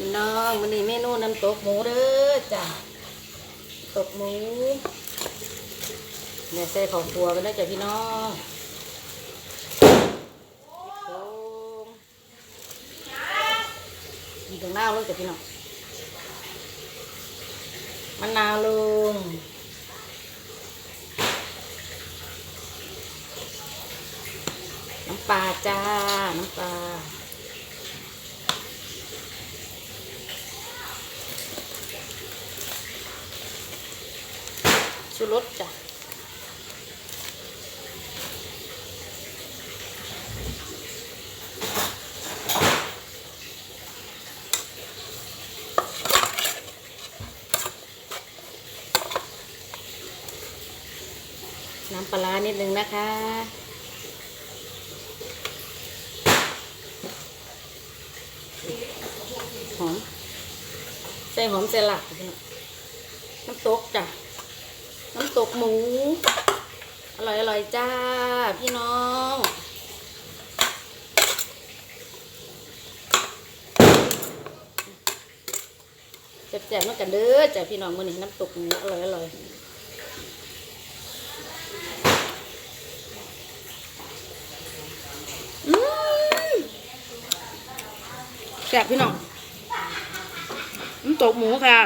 พี่น้องมันนี้เมนูน้ำตกหมูเด้อจ้ะตกหมูเนี่ยใส่ของตัวกันได้จ้ะพี่น้องโอ้มีตรงหน้าลงจ้ะพี่น้องมะนาวลงน้ำปลาจ้า น้ำปลา ชูรสจ้ะน้ำปลานิดนึงนะคะ หอมใส่หอมใส่หลักน้องน้ำตกจ้ะ ตกหมู อร่อยอร่อยจ้า พี่น้องแจ่บๆมากันเด้อจ้าพี่น้องมื้อนี้น้ำตกหมูอร่อยอร่อยแซ่บพี่น้องน้ำตกหมูค่ะ